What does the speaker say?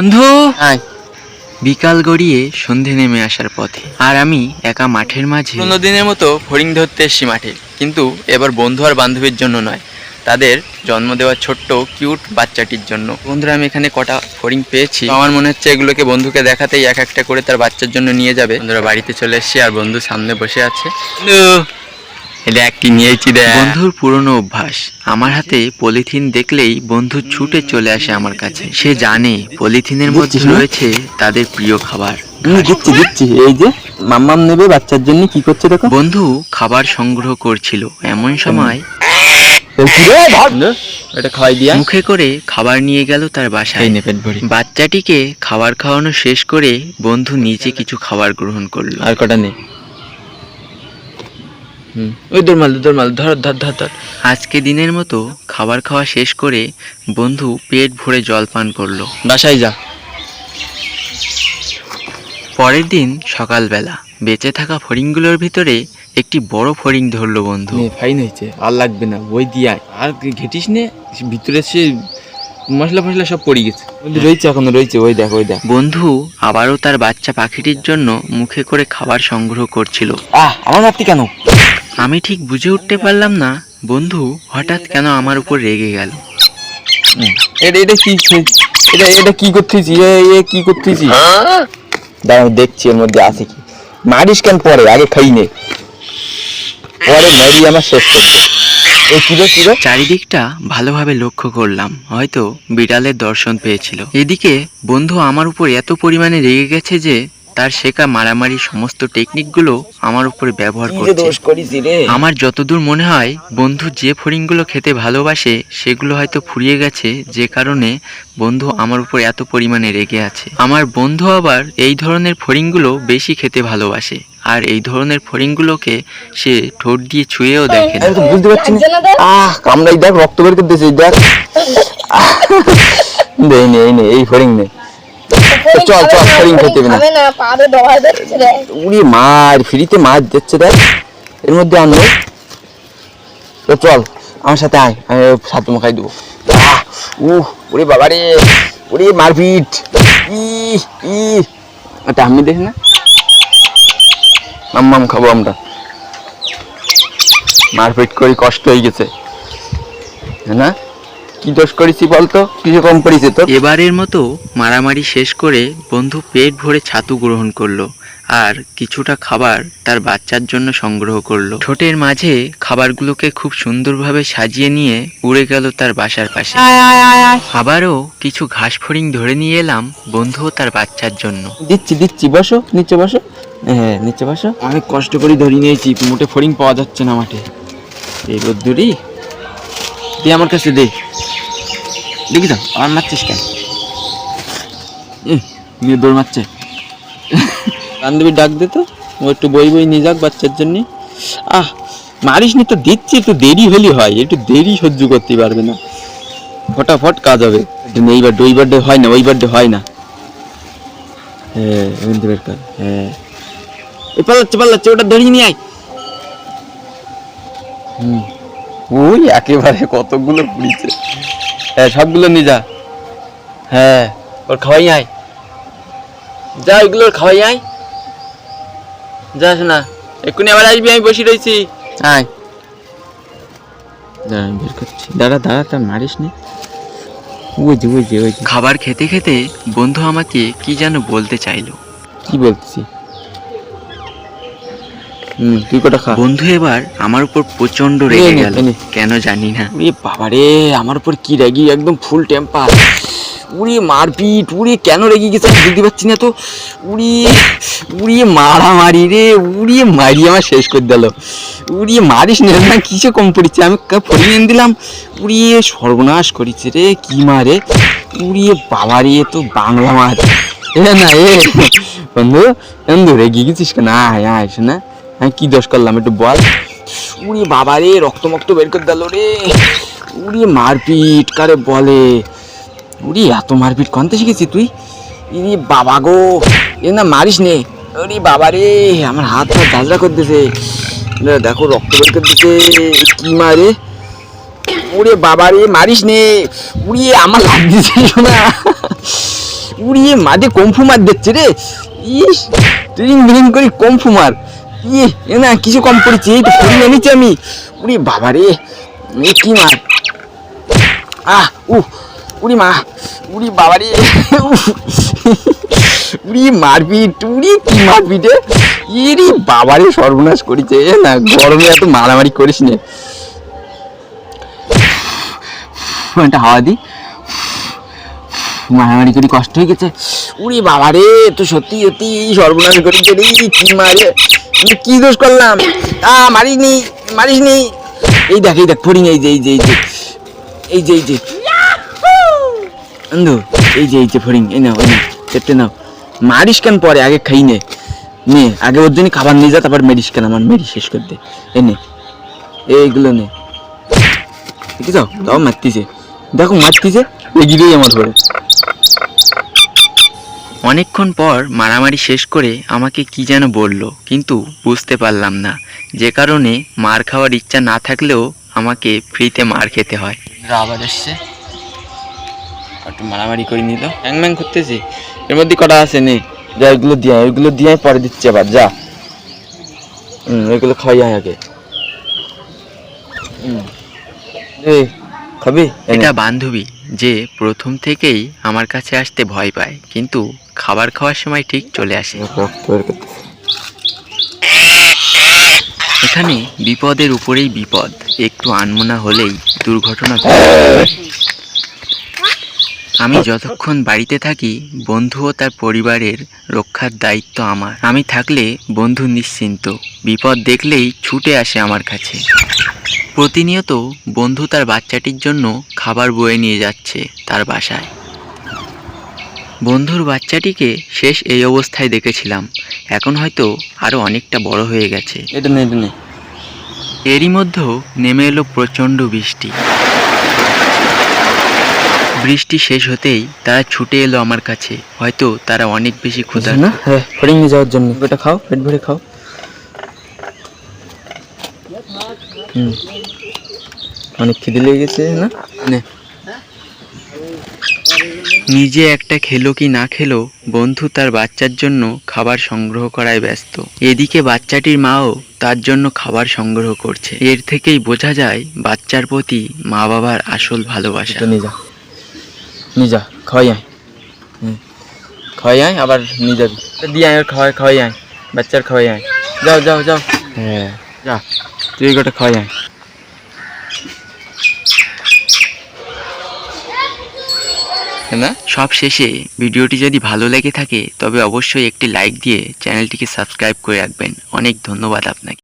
বন্ধু? বিকাল গড়িয়ে সন্ধে নেমে আসার পথে। আর আমি একা মাঠের মাঝে দিনের মতো ফড়িং ধরতে এসছি মাঠে। কিন্তু এবার বন্ধু আর বান্ধবীর জন্য নয়। তাদের জন্ম দেওয়া ছোট্ট কিউট বাচ্চাটির জন্য। বন্ধুরা আমি এখানে কটা ফড়িং পেয়েছি। আমার মনে হচ্ছে এগুলোকে বন্ধুকে দেখাতেই এক একটা করে তার বাচ্চার জন্য নিয়ে যাবে। বন্ধুরা বাড়িতে চলে এসেছি আর বন্ধু সামনে বসে আছে। দেখ কি নিয়েছি দেখ বন্ধুর পুরনো অভ্যাস। আমার হাতে পলিথিন দেখলেই বন্ধু ছুটে চলে আসে আমার কাছে। সে জানে পলিথিনের মধ্যে রয়েছে তাদের প্রিয় খাবার। দিচ্ছি দিচ্ছি এই যে মাম্মাম নেবে বাচ্চার জন্য কি করছে দেখো? বন্ধু খাবার সংগ্রহ করছিল। এমন সময় এটা খাওয়াই দিয়া। মুখে করে খাবার নিয়ে গেল তার বাসায়। বাচ্চাটিকে খাবার খাওয়ানো শেষ করে বন্ধু নিজে কিছু খাবার গ্রহণ করল। আর কটা নেই হুম। ওই দরমাল দরমাল ধর ধর ধর ধর। আজকে দিনের মতো খাবার খাওয়া শেষ করে বন্ধু পেট ভরে জল পান করল। বাসায় যা। পরের দিন সকালবেলা বেঁচে থাকা ফড়িংগুলোর ভিতরে একটি বড় ফড়িং ধরলো বন্ধু। ফাইন হয়েছে আর লাগবে না ওই দিয়ে আর ঘেটিস নে ভিতরে সে মশলা ফসলা সব পড়ে গেছে। রয়েছে এখনও রয়েছে ওই দেখ ওই দেখ। বন্ধু আবারও তার বাচ্চা পাখিটির জন্য মুখে করে খাবার সংগ্রহ করছিল। আহ আমার মারতি কেন? আমি ঠিক বুঝে উঠতে পারলাম না বন্ধু হঠাৎ কেন আমার উপর রেগে গেল? এটা এটা কি এটা এটা কি করতেছি? এ কি দেখছি এর মধ্যে আছে কি। মারিস কেন পরে? আগে খাই নে। পরে মারি আমার শেষ করছে চারিদিকটা ভালোভাবে লক্ষ্য করলাম। হয়তো বিড়ালের দর্শন পেয়েছিল। এদিকে বন্ধু আমার উপর এত পরিমাণে রেগে গেছে যে তার শেখা মারামারি সমস্ত টেকনিকগুলো আমার উপরে ব্যবহার করছে। আমার যতদূর মনে হয় বন্ধু যে ফড়িংগুলো খেতে ভালোবাসে সেগুলো হয়তো ফুরিয়ে গেছে যে কারণে বন্ধু আমার উপর এত পরিমাণে রেগে আছে। আমার বন্ধু আবার এই ধরনের ফড়িংগুলো বেশি খেতে ভালোবাসে আর এই ধরনের ফড়িংগুলোকে সে ঠোঁট দিয়ে ছুঁয়েও দেখে না। বুঝতে পারছি আহ কামড়াই দেখ রক্ত বের করতেছে এই দেখ। এই নে এই ফড়িং নে। তো চল চল ফড়িং খেতে না। উড়ি মার ফ্রিতে মাছ দিচ্ছে দেখ। এর মধ্যে আনব তো চল আমার সাথে আয় আমি সাথে মাখাই দেবো। উহ ওরে বাবা রে ওরে মারপিট। ই ই এটা আমি দেখ না। মাম্মাম খাব আমরা। মারপিট করি কষ্ট হয়ে গেছে। হ্যাঁ না? কি দোষ করেছি বলতো? কিছু কম পড়েছে তো। এবারের মতো মারামারি শেষ করে বন্ধু পেট ভরে ছাতু গ্রহণ করল আর কিছুটা খাবার তার বাচ্চার জন্য সংগ্রহ করল। ঠোঁটের মাঝে খাবারগুলোকে খুব সুন্দরভাবে সাজিয়ে নিয়ে উড়ে গেল তার বাসার পাশে। আবারও কিছু ঘাস ফড়িং ধরে নিয়ে এলাম বন্ধু তার বাচ্চার জন্য। দিচ্ছি দিচ্ছি বসো নিচে বসো। হ্যাঁ নিচে বসো। অনেক কষ্ট করে ধরে নিয়েছি মোটে ফড়িং পাওয়া যাচ্ছে না মাঠে। এই রোদ্দুরি দে আমার কাছে দে। দেখি তো আমার মারছিস কেন? নিয়ে দৌড় মারছে। বান্ধবী ডাক দে তো ও একটু বই বই নিয়ে যাক বাচ্চার জন্য। আহ মারিস নি তো দিচ্ছি একটু দেরি হলে হয় একটু দেরি সহ্য করতে পারবে না। ফটাফট কাজ হবে এইবার ওই বার্থডে হয় না ওই বার্থডে হয় না। হ্যাঁ বের কর হ্যাঁ পাল্লাচ্ছে পাল্লাচ্ছে ওটা ধরিয়ে নিয়ে আয়। হুম। ওই একেবারে কতগুলো পুড়িছে হ্যাঁ সবগুলো নিয়ে যা। হ্যাঁ ওর খাওয়াই আয়। যা ওইগুলো ওর খাওয়াই আয়। যাস না এক্ষুনি আবার আসবি আমি বসে রয়েছি আয়। দাঁড়া আমি বের করছি। দাঁড়া দাঁড়া তা মারিস নি। ওই যে ওই যে ওই যে। খাবার খেতে খেতে বন্ধু আমাকে কি যেন বলতে চাইলো। কি বলছি তুই কটা খা। বন্ধু এবার আমার উপর প্রচণ্ড রেগে গেল। কেন জানি না। বাবা রে আমার উপর কি রেগি? একদম ফুল টেম্পার উড়ে মারপিট উড়ে কেন রেগে গেছে আমি বুঝতে পারছি না তো। উড়িয়ে উড়িয়ে মারামারি রে উড়িয়ে মারি আমার শেষ করে দিল। উড়িয়ে মারিস না না কিসে কম পড়েছে? আমি ফরিয়ে এনে দিলাম। উড়িয়ে সর্বনাশ করেছে রে কি মারে উড়িয়ে বাবা রে তো বাংলা মাছ এ না এ বন্ধু বন্ধু রেগে গেছিস কেন? আয় আয় শোনা আমি কি দোষ করলাম একটু বল? উড়ি বাবা রে রক্ত মক্ত বের করে দিল রে। উড়ি মারপিট, কারে বলে? উড়ি এত মারপিট কনতে শিখেছি তুই? ইনি বাবা গো, এ না মারিস নে। উড়ি বাবা রে, আমার হাত পা করে দিছে। দেখো, রক্ত বের করে দিছে। কি মারে? উড়ে বাবা রে, মারিস নে। উড়িয়ে আমার লাগ দিছে শোনা উড়িয়ে মাঝে কম্ফু মার দিচ্ছে রে। ইস ট্রিং বিরিং করি কম্ফু মার। ইয়ে না, কিছু কম পড়েছে, এই তো ফড়িং এনেছি আমি। উড়ি বাবা রে কি মার আহ, উহ, উড়ি মা, উড়ি বাবা রে উড়ি মারপিট, উড়ি কি মারপিট ইরি বাবারে সর্বনাশ করেছে, এ না, গরমে এত মারামারি করিস নে। একটা হাওয়া দি। মারামারি করি, কষ্ট হয়ে গেছে। উড়ি বাবা রে, তো সত্যি সত্যি, সর্বনাশ করেছে রে, কি মারে আমি কি দোষ করলাম? আ মারিনি মারিসনি। এই দেখ এই দেখ ফড়িং এই যে এই যে এই যে এই যে এই যে। বন্ধু, এই যে এই যে ফড়িং এই নাও এই নাও চেপতে নাও। মারিস কেন পরে? আগে খাই নে। নে, আগে ওর জন্য খাবার নিয়ে যা, তারপর মেরিস কেন? আমার মেরি শেষ করে দে। এই নে, এইগুলো নে। দেখি যাও তাও মারতিছে। দেখো, মারতিছে। এগিয়েই আমার ঘরে অনেকক্ষণ পর মারামারি শেষ করে আমাকে কি যেন বলল কিন্তু বুঝতে পারলাম না। যে কারণে মার খাওয়ার ইচ্ছা না থাকলেও আমাকে ফ্রিতে মার খেতে হয়। আবার এসছে। একটু মারামারি করে নিল হ্যাং ম্যাং করতেছি। এর মধ্যে কটা আছে নে? যা ওইগুলো দিয়ে ওইগুলো দিয়ে পরে দিচ্ছে আবার যা। হুম ওইগুলো খাওয়াই আয় আগে। খাবি? এটা বান্ধবী যে প্রথম থেকেই আমার কাছে আসতে ভয় পায় কিন্তু খাবার খাওয়ার সময় ঠিক চলে আসে। এখানে বিপদের উপরেই বিপদ। একটু আনমনা হলেই দুর্ঘটনা ঘটে। আমি যতক্ষণ বাড়িতে থাকি, বন্ধু ও তার পরিবারের রক্ষার দায়িত্ব আমার। আমি থাকলে বন্ধু নিশ্চিন্ত। বিপদ দেখলেই ছুটে আসে আমার কাছে। প্রতিনিয়ত বন্ধু তার বাচ্চাটির জন্য খাবার বয়ে নিয়ে যাচ্ছে তার বাসায়। বন্ধুর বাচ্চাটিকে শেষ এই অবস্থায় দেখেছিলাম। এখন হয়তো আরও অনেকটা বড় হয়ে গেছে। এটা নে এটা নে। এরই মধ্যেও নেমে এলো প্রচণ্ড বৃষ্টি। বৃষ্টি শেষ হতেই তারা ছুটে এলো আমার কাছে। হয়তো তারা অনেক বেশি ক্ষুধা না? হ্যাঁ যাওয়ার জন্য। ওটা খাও পেট ভরে খাও। হুম। অনেক খিদে লেগে গেছে না? নে। নিজে একটা খেলো কি না খেলো বন্ধু তার বাচ্চার জন্য খাবার সংগ্রহ করায় ব্যস্ত। এদিকে বাচ্চাটির মাও তার জন্য খাবার সংগ্রহ করছে। এর থেকেই বোঝা যায় বাচ্চার প্রতি মা বাবার আসল ভালোবাসা। এটা নিয়ে যা। নিয়ে যা খাওয়াই আয়। হুম। খাওয়াই আয় আবার নিয়ে যাবি। দিয়ে আয় খাওয়াই খাওয়াই আয়। বাচ্চার খাওয়াই আয়। যাও যাও যাও। হ্যাঁ। যা তুই গোটা খাওয়াই আয়। না? সব শেষে ভিডিওটি যদি ভালো লেগে থাকে, তবে অবশ্যই একটি লাইক দিয়ে চ্যানেলটিকে সাবস্ক্রাইব করে রাখবেন। অনেক ধন্যবাদ আপনাকে।